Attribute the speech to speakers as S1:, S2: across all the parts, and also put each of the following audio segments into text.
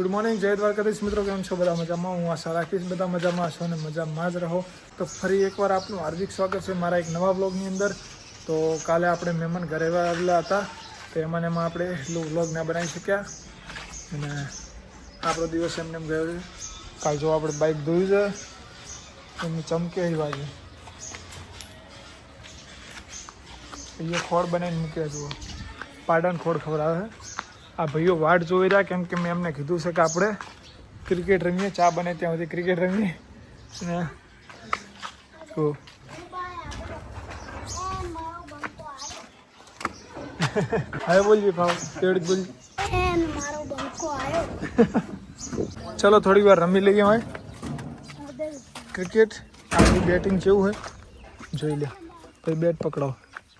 S1: Good morning જય દ્વારકાધીશ મિત્રો કેમ છો? બધા મજામાં? હું આશા રાખીશ બધા મજામાં છો અને મજામાં જ રહો. તો ફરી એકવાર આપનું હાર્દિક સ્વાગત છે મારા એક નવા બ્લોગની અંદર. તો કાલે આપણે મહેમાન ઘરે આવેલા હતા, તો એમાં એમાં આપણે એટલું વ્લોગ ના બનાવી શક્યા. અને આપણો દિવસ એમને એમ ગયો છે. કાલ જો આપણે બાઇક ધોયું છે, એમની ચમકે એવી બાજુ એ ખોળ બનાવીને મૂક્યા જુઓ પાડન ખોળ ખબર આવે આ ભાઈઓ વાટ જોઈ રહ્યા કેમ કે મેં એમને કીધું છે કે આપણે ક્રિકેટ રમીએ ચા બને ત્યાં સુધી ક્રિકેટ રમીએ. અને તો હવે બોલજી ભાવ કેવડી બોલ ચલો થોડી વાર રમી લઈએ હવે. ક્રિકેટ આપણી બેટિંગ જેવું હોય. જોઈ લે પછી બેટ પકડો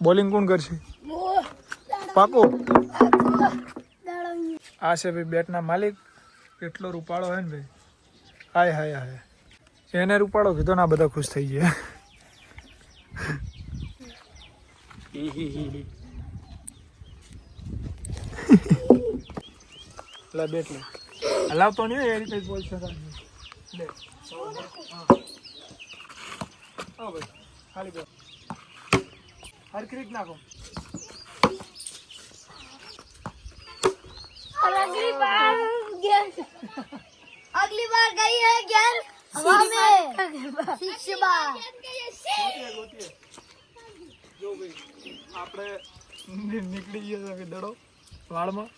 S1: બોલિંગ કોણ કરશે? પાકો. આ છે ભાઈ બેટના માલિક. કેટલો રૂપાળો હોય ને ભાઈ. હાય હાય હાય. એને રૂપાળો કીધો ને આ બધા ખુશ થઈ ગયા. લે બેટ લે. હલાવતો નહીં એ રીતે બોલશે. લે. હા ભાઈ ખાલી બેટ. હરક્રિક નાખો
S2: अगली बार गेम अगली बार गई है गेम हवा में सिक्स बार
S1: ગોતીએ, ગોતીએ. જો ભાઈ આપણે ની- નીકળી ગયો છે હવે દડો વાળમાં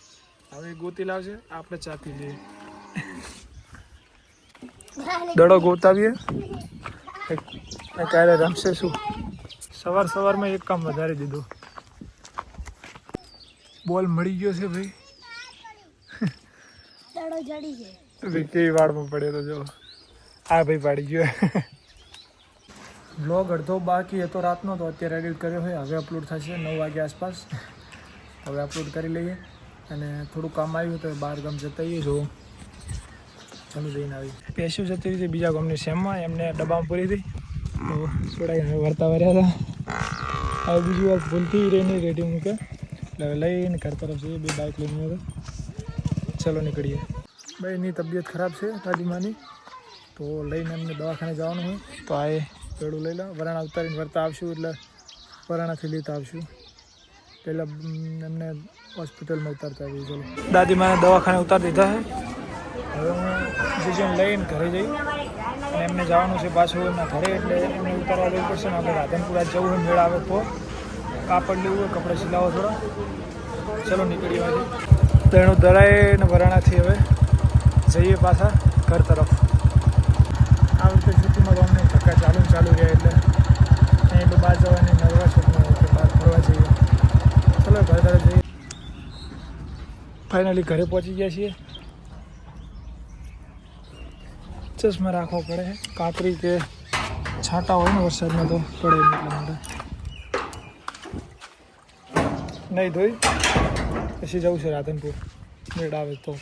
S1: હવે એ ગોતી લાવશે આપણે ચા પી લઈએ દડો ગોતાવીએ ક્યારે રમશે શું સવાર સવારમાં એક કામ વધારી દીધું બોલ મળી ગયો છે ભાઈ
S2: દાડો જડી
S1: છે. કેવી વાળમાં પડ્યો તો જો. આ ભાઈ પાડી ગયો. બ્લોગ અડધો બાકી હતો રાતનો તો અત્યારે એડિટ કર્યો હોય હવે અપલોડ થશે નવ વાગે આસપાસ. હવે અપલોડ કરી લઈએ. અને થોડું કામ આવ્યું તો બહાર ગામ જતા આવીએ. જો ચાલુ જઈને આવી પેશુ જતી હતી બીજા ગામની સેમમાં એમને ડબ્બામાં પૂરી હતી. છોડાઈ અમે વર્તા વર્યા હતા. હવે બીજી વાર ભૂલથી રહીને રેડી મૂકે. એટલે લઈને ઘર તરફ જઈએ. બે બાઇક લઈને આવ્યો ચલો નીકળીએ. ભાઈની તબિયત ખરાબ છે દાદીમાની તો લઈને એમને દવાખાને જવાનું હોય. તો આ એ પેડું લઈ લો. વરાણા ઉતારીને વરતા આવશું, એટલે વરાણાથી લેતા આવશું. પહેલાં એમને હોસ્પિટલમાં ઉતારતા આવીએ, ચલો. દાદીમાને દવાખાને ઉતારી દીધા છે હવે હું ડિસિઝન લઈને ઘરે જઈ અને એમને જવાનું છે પાછું એમના ઘરે, એટલે એમને ઉતારવા જવું પડશે. ને આપણે રાધનપુરા જવું હોય, મેળ આવે તો કાપડ લેવું હોય, કપડાં સિલાવો થોડા. ચલો નીકળીએ તો એનું દરાએ ને વરાણાથી હવે જઈએ પાછા ઘર તરફ. આ વખતે સિટીમાં તો અમને ધક્કા ચાલુ ચાલુ રહ્યા એટલે અહીં તો બહાર જવાની નર્વસ હતી બહાર ફરવા જઈએ. ચલો, ઘર તરફ જઈએ. ફાઇનલી ઘરે પહોંચી ગયા છીએ. ચશ્મા રાખવો પડે. કાતરી કે છાંટા હોય ને વરસાદમાં તો પડે એટલા માટે. નહીં ધોઈ? પછી જવું છે રાધનપુર. મેળ આવે તો.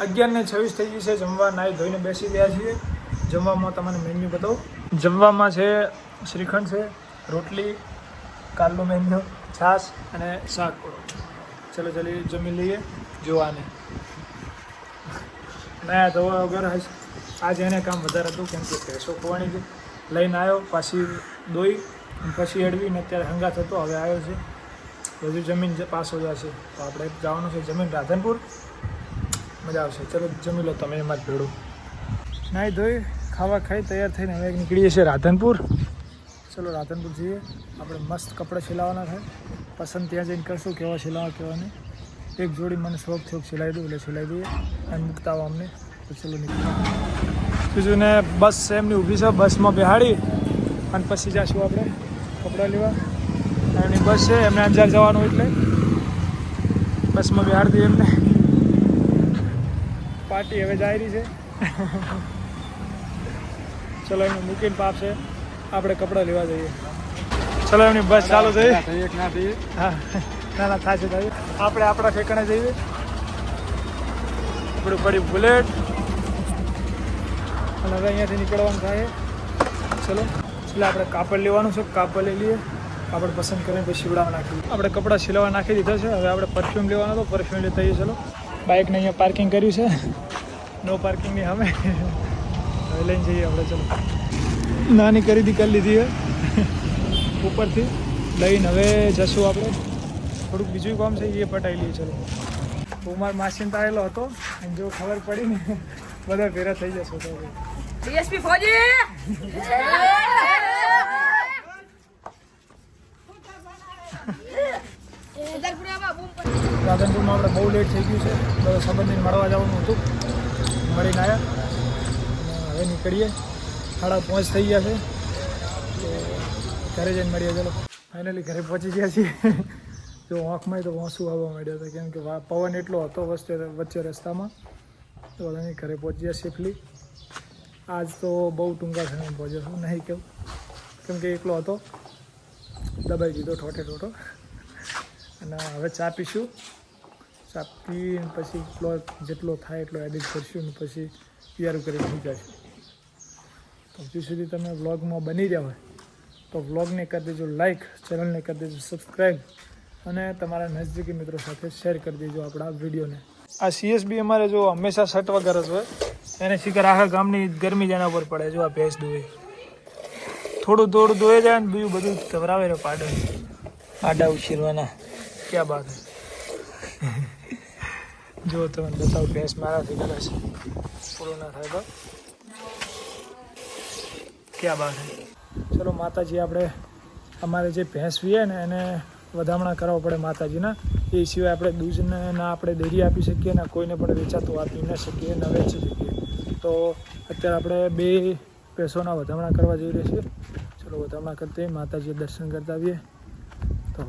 S1: અગિયાર ને છવ્વીસ થઈ ગઈ છે, જમવા નાહી ધોઈને બેસી ગયા છીએ. જમવામાં તમને મેન્યુ બતાવું. જમવામાં છે, શ્રીખંડ છે, રોટલી, કાલનો મેન્યુ છાશ અને શાક. ચલો ચલી જમી લઈએ જોવાને ના ધોવા વગર આજે એને કામ વધારે હતું કેમ કે ભેંસો ખોવાની છે. લઈને આવ્યો પાછી દોઈ, પછી એડવીને અત્યારે હંગાત હતો, હવે આવ્યો છે. બધું જમીન જ હો જશે તો આપણે જવાનું છે જમીન રાધનપુર. મજા આવશે. ચલો, જમી લો તમે, એમાં જ ભેડું નાહી ધોઈ, ખાવા ખાઈ તૈયાર થઈને હવે નીકળીએ છીએ રાધનપુર. ચલો, રાધનપુર જઈએ. આપણે મસ્ત કપડાં સિલાવવાના થાય પસંદ ત્યાં જઈને કરશું, કેવા સિલાવવા કેવા નહીં. એક જોડી મને શોખ થયો કે સિલાવી દઉં એટલે સિલાવી દઈએ. અને મૂકતા આવો અમને. તો ચલો નીકળીએ. બીજું ને, બસ એમની ઊભી છે, બસમાં બેહાડી. અને પછી જઈશું આપણે કપડાં લેવા. એમની બસ છે એમને અંજાર જવાનું એટલે. બસમાં દઈએ એમને. પાર્ટી હવે જાય રહી છે. ચલો એમને મૂકીને પાપ છે. આપણે કપડાં લેવા જઈએ. ચલો એમની બસ ચાલુ થઈ. હા. ના ના થશે થાય આપણે આપણા ઠેકાણે જઈએ. આપણું પડી બુલેટ. અને હવે અહીંયાથી નીકળવાનું થાય. ચલો એટલે આપણે કાપડ લેવાનું છે કાપડ લઈ લઈએ. કાપડ પસંદ કરીને પછી સીવડાવવા નાખી આપણે કપડાં સિલવા નાખી દીધા છે. હવે આપણે પરફ્યુમ લેવાનો હતો. પરફ્યુમ લેતા આવીએ ચલો. બાઇકને અહીંયા પાર્કિંગ કર્યું છે. નો પાર્કિંગની અમે હવે લઈને જઈએ આપણે, ચલો. નાની ખરીદી કરી લીધી ઉપરથી લઈને હવે જશું આપણે. થોડુંક બીજું કામ છે, એ પટાઈ લઈએ, ચલો. કુમાર માસીન તારેલો હતો. અને જો ખબર પડી ને, બધા ભેરા થઈ જશે તો
S3: ડીએસપી ફોજી!
S1: રાધનપુરમાં આપણે બહુ લેટ થઈ ગયું છે. બધા સંબંધીને મળવા જવાનું હતું. મળીને આવ્યા હવે નીકળીએ. સાડા પાંચ થઈ ગયા છે. તો ઘરે જઈને મળીએ. ચાલો ફાઇનલી ઘરે પહોંચી ગયા છીએ. જો આંખમાં તો વાંસુ આવવા માંડ્યા હતા. કેમ કે પવન એટલો હતો વચ્ચે વચ્ચે રસ્તામાં. તો બધાની ઘરે પહોંચી ગયા સેફલી આજ તો બહુ ટૂંકા સમયમાં પહોંચ્યો છું. નહીં કેવું. કેમ કે એકલો હતો. દબાઈ દીધો, ઠોઠે ઠોઠો. અને હવે ચા પીશું. ચા પીને પછી એટલો જેટલો થાય એટલો એડિટ કરશું ને પછી તૈયાર કરી મૂકાશું તો હજુ સુધી તમે વ્લોગમાં બની રહ્યા હોય તો વ્લોગને કરી દેજો લાઇક ચેનલને કરી દેજો સબસ્ક્રાઈબ અને તમારા નજદીકી મિત્રો સાથે શેર કરી દેજો આપણા વિડીયોને. આ સીએસબી અમારે જો હંમેશા શર્ટ વગર જ હોય. એને શિકાર આખા ગામની ગરમી જેના ઉપર પડે જો આ ભેંસ દોવે થોડું થોડું દોઈ જાય ને બીજું બધું ધવરાવે ને પાડે.
S3: આડા ઉછેરવાના.
S1: ક્યાં બાત જો તમે બતાવો ભેંસ મારાથી કદાચ પૂરું ના થાય તો ક્યાં બાત ચલો માતાજી આપણે અમારે જે ભેંસ વીએ ને એને વધામણા કરવા પડે માતાજીના. એ સિવાય આપણે દૂધને ના આપણે ડેરી આપી શકીએ ને કોઈને પણ વેચાતું આપી ન શકીએ ન વેચી શકીએ. તો અત્યારે આપણે બે ભેંસોના વધામણા કરવા જઈ રહ્યા છીએ. ચલો વધામણા કરતી માતાજી દર્શન કરતા આવીએ. તો